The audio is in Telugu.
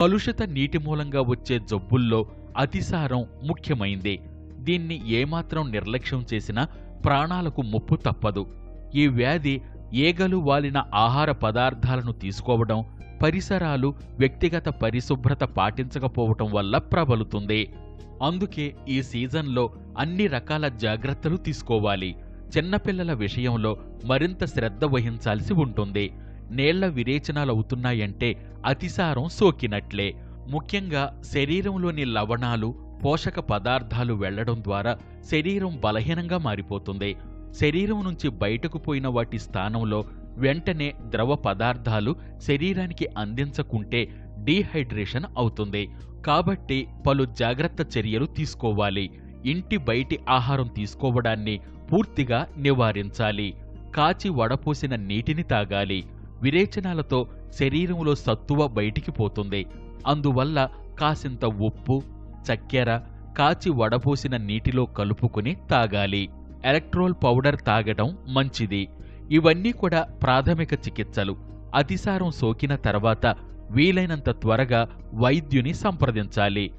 కలుషిత నీటి మూలంగా వచ్చే జబ్బుల్లో అతిసారం ముఖ్యమైంది. దీన్ని ఏమాత్రం నిర్లక్ష్యం చేసినా ప్రాణాలకు ముప్పు తప్పదు. ఈ వ్యాధి ఏగలు వాలిన ఆహార పదార్థాలను తీసుకోవడం పరిసరాలు వ్యక్తిగత పరిశుభ్రత పాటించకపోవటం వల్ల ప్రబలుతుంది. అందుకే ఈ సీజన్లో అన్ని రకాల జాగ్రత్తలు తీసుకోవాలి. చిన్నపిల్లల విషయంలో మరింత శ్రద్ధ వహించాల్సి ఉంటుంది. నేళ్ళ విరేచనాలవుతున్నాయంటే అతిసారం సోకినట్లే. ముఖ్యంగా శరీరంలోని లవణాలు పోషక పదార్థాలు వెళ్ళడం ద్వారా శరీరం బలహీనంగా మారిపోతుంది. శరీరం నుంచి బయటకు పోయిన వాటి స్థానంలో వెంటనే ద్రవ పదార్థాలు శరీరానికి అందించకుంటే డీహైడ్రేషన్ అవుతుంది. కాబట్టి పలు జాగ్రత్త చర్యలు తీసుకోవాలి. ఇంటి బయటి ఆహారం తీసుకోవడాన్ని పూర్తిగా నివారించాలి. కాచి వడపోసిన నీటిని తాగాలి. విరేచనాలతో శరీరంలో సత్తువ బయటికి పోతుంది. అందువల్ల కాసింత ఉప్పు చక్కెర కాచి వడపోసిన నీటిలో కలుపుకుని తాగాలి. ఎలక్ట్రోల్ పౌడర్ తాగడం మంచిది. ఇవన్నీ కూడా ప్రాథమిక చికిత్సలు. అతిసారం సోకిన తర్వాత వీలైనంత త్వరగా వైద్యుని సంప్రదించాలి.